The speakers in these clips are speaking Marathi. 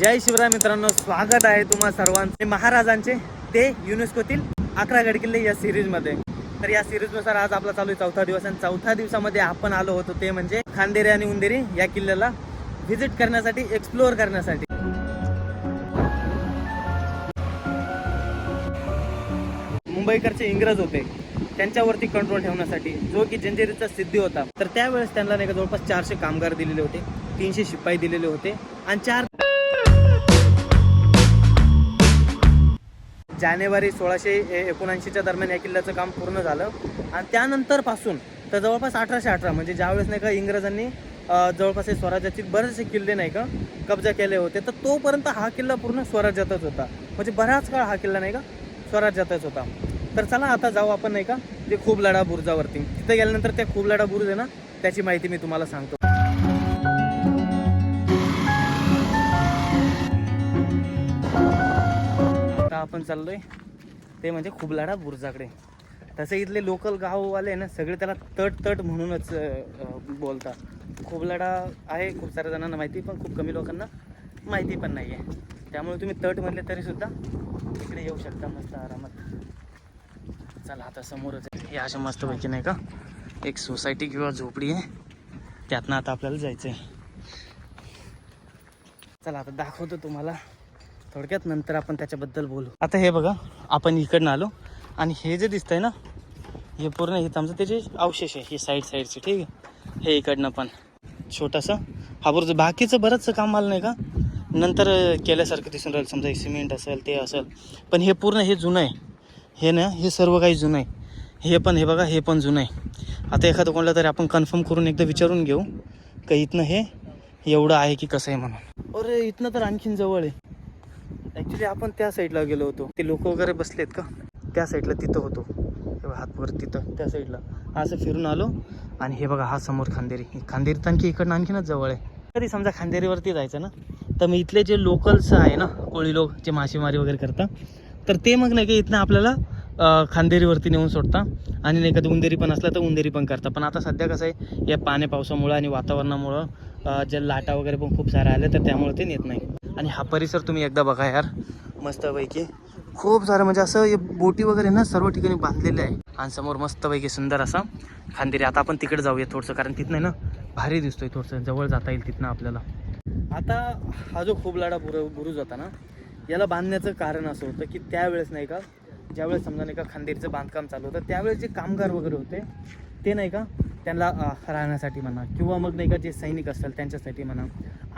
जय शिवराय मित्रांनो स्वागत आहे तुम्हा सर्वांचे. महाराजांचे ते युनेस्कोतील अकरा गड किल्ले या सिरीजमध्ये. तर या सिरीजनुसार आज आपला चालू आहे चौथा दिवस. आणि चौथ्या दिवसामध्ये आपण आलो होतो ते म्हणजे खांदेरी आणि उंदेरी या किल्ल्याला व्हिजिट करण्यासाठी एक्सप्लोअर करण्यासाठी. मुंबईकरचे इंग्रज होते. त्यांच्यावरती कंट्रोल ठेवण्यासाठी जो की जंजिरीचा सिद्धी होता. तर त्यावेळेस त्यांना नाही का जवळपास चारशे कामगार दिलेले होते. तीनशे शिपाई दिलेले होते. आणि चार जानेवारी सोळाशे एकोणऐंशीच्या दरम्यान या किल्ल्याचं काम पूर्ण झालं. आणि त्यानंतरपासून तर जवळपास अठराशे अठरा म्हणजे ज्यावेळेस नाही का इंग्रजांनी जवळपास हे स्वराज्याचे बरेचसे किल्ले नाही का कब्जा केले होते तर तोपर्यंत हा किल्ला पूर्ण स्वराज्यातच होता. म्हणजे बराच काळ हा किल्ला नाही का स्वराज्यातच होता. तर चला आता जाऊ आपण नाही का ते खूप लढा बुरुजावरती तिथे गेल्यानंतर त्या खूप लढा बुरुज आहे ना त्याची माहिती मी तुम्हाला सांगतो. आपण चाललोय. ते म्हणजे खुबलाडा बुरजाकडे. तसे इथले लोकल गाववाले ना सगळे त्याला तट तट म्हणूनच बोलतात. खुबलाडा आहे खूप साऱ्या जणांना माहिती पण खूप कमी लोकांना माहिती पण नाही आहे त्यामुळे तुम्ही तट म्हणले तरी सुद्धा इकडे येऊ शकता मस्त आरामात. चला आता समोरच आहे. हे अशा मस्तपैकी नाही का एक सोसायटी किंवा झोपडी आहे. त्यातनं आता आपल्याला जायचं आहे चला आता दाखवतो तुम्हाला. थोडक्यात नंतर आपण त्याच्याबद्दल बोलू. आता हे बघा आपण इकडनं आलो आणि हे जे दिसतंय ना हे पूर्ण हे आमचं त्याचे अवशेष आहे हे साईड साईडचे ठीक आहे? हे इकडनं पण. छोटासा. हा बरोबर बाकीचं बरंचसं काम आलं नाही का? नंतर केल्यासारखं दिसून राहिलं. समजा हे सिमेंट असेल ते असेल. पण हे पूर्ण हे जुनं आहे. हे ना हे सर्व काही जुनं आहे. हे पण हे बघा हे पण जुनं आहे. आता एखादं कोणलं तरी आपण कन्फर्म करून एकदा विचारून घेऊ का इथनं हे एवढं आहे की कसं आहे म्हणून. अरे इथनं तर आणखीन जवळ आहे. ॲक्च्युली आपण त्या साईडला गेलो होतो. ते लोक वगैरे बसलेत का? त्या साईडला तिथं होतो. हे बघा तिथं त्या साईडला असं फिरून आलो. आणि हे बघा हा समोर खांदेरी. खांदेरी तर आणखी इकडनं आणखीनच जवळ आहे. कधी समजा खांदेरीवरती जायचं ना? तर मग इथले जे लोकल्स आहे ना कोळी लोक जे मासेमारी वगैरे करतात तर ते मग नाही का इथनं आपल्याला खांदेरीवरती नेऊन सोडता आणि नाही कधी उंदेरी पण असला तर उंदेरी पण करता पण आता सध्या कसं आहे या पाण्या पावसामुळं आणि वातावरणामुळं ज्या लाटा वगैरे पण खूप साऱ्या आल्या तर त्यामुळे ते नेत नाही. आणि हा परिसर तुम्ही एकदा बघा यार. मस्तपैकी. खूप सारं म्हणजे असं हे बोटी वगैरे ना सर्व ठिकाणी बांधलेले आहे. आणि समोर मस्तपैकी सुंदर असा खांदेरी. आता आपण तिकडे जाऊया थोडंसं कारण तिथनं ना भारी दिसतोय थोडंसं. जवळ जाता येईल तिथनं आपल्याला. आता हा जो खूप लाडा बुर बुरुज होता ना याला बांधण्याचं कारण असं होतं की त्यावेळेस नाही का ज्यावेळेस समजा नाही का खांदेरीचं बांधकाम चालू होतं त्यावेळेस जे कामगार वगैरे होते ते नाही का त्यांना राहण्यासाठी म्हणा किंवा मग नाही का जे सैनिक असतात त्यांच्यासाठी म्हणा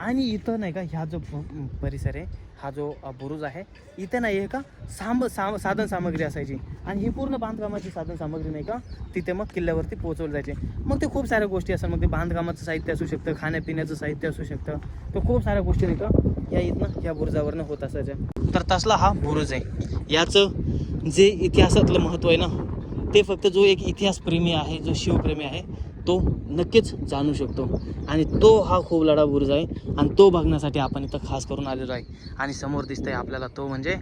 आणि इथं नाही का ह्या जो परिसर आहे हा जो बुरुज आहे इथं नाही आहे का साम साम साधन सामग्री असायची. आणि ही पूर्ण बांधकामाची साधन सामग्री नाही का तिथे मग किल्ल्यावरती पोहोचवली जायचे. मग ते खूप साऱ्या गोष्टी असतात. मग ते बांधकामाचं साहित्य असू शकतं खाण्यापिण्याचं साहित्य असू शकतं. तर खूप साऱ्या गोष्टी नाही का या इथनं या बुरुजावरनं होत असायच्या. तर तसला हा बुरुज आहे. याचं जे इतिहासातलं महत्त्व आहे ना ते फक्त जो एक इतिहासप्रेमी आहे जो शिवप्रेमी आहे तो नक्कीच जाणू शकतो. आणि तो हा खूप लढा बुरुज आहे. आणि तो बघण्यासाठी आपण इथं खास करून आलेलो आहे. आणि समोर दिसतंय आपल्याला तो म्हणजे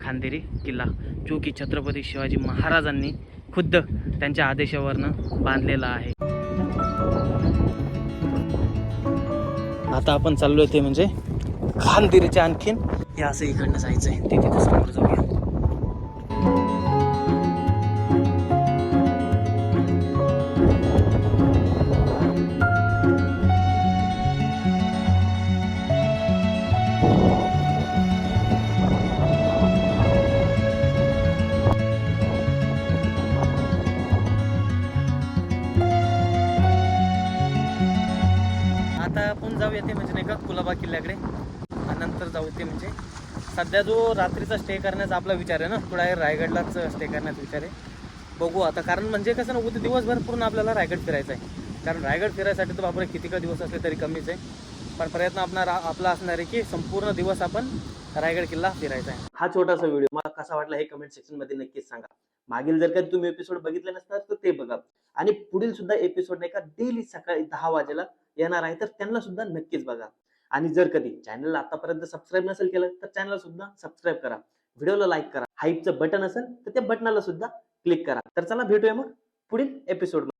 खांदेरी किल्ला. जो की छत्रपती शिवाजी महाराजांनी खुद्द त्यांच्या आदेशावरनं बांधलेला आहे. आता आपण चाललोय ते म्हणजे खानदिरीच्या आणखीन. हे असं इकडनं जायचं आहे ते तिथे समोर जाऊया. आता आपण जाऊया ते म्हणजे नाही का कुलाबा किल्ल्याकडे. नंतर जाऊ ते म्हणजे. सध्या जो रात्रीचा स्टे करण्याचा आपला विचार आहे ना थोडा रायगडलाच स्टे करण्याचा विचार आहे. बघू आता कारण म्हणजे कसं ना उद्या दिवसभर पूर्ण आपल्याला रायगड फिरायचं आहे. कारण रायगड फिरायसाठी तर बापरे किती का दिवस असले तरी कमीच आहे. पण प्रयत्न आपणार आपला असणार आहे की संपूर्ण दिवस आपण रायगड किल्ला फिरायचा आहे. हा छोटासा व्हिडिओ मला कसा वाटला हे कमेंट सेक्शनमध्ये नक्कीच सांगा. मागील जर का तुम्ही एपिसोड बघितले नसणार तर ते बघा. आणि पुढील सुद्धा एपिसोड नाही का डेली सकाळी दहा वाजेला येणार आहे तर त्यांना सुद्धा नक्कीच बघा. आणि जर कधी चॅनलला आतापर्यंत सबस्क्राईब नसेल केलं तर चॅनलला सुद्धा सबस्क्राईब करा. व्हिडिओला लाईक करा. हाईपचं बटन असेल तर त्या बटनाला सुद्धा क्लिक करा. तर चला भेटूया मग पुढील एपिसोड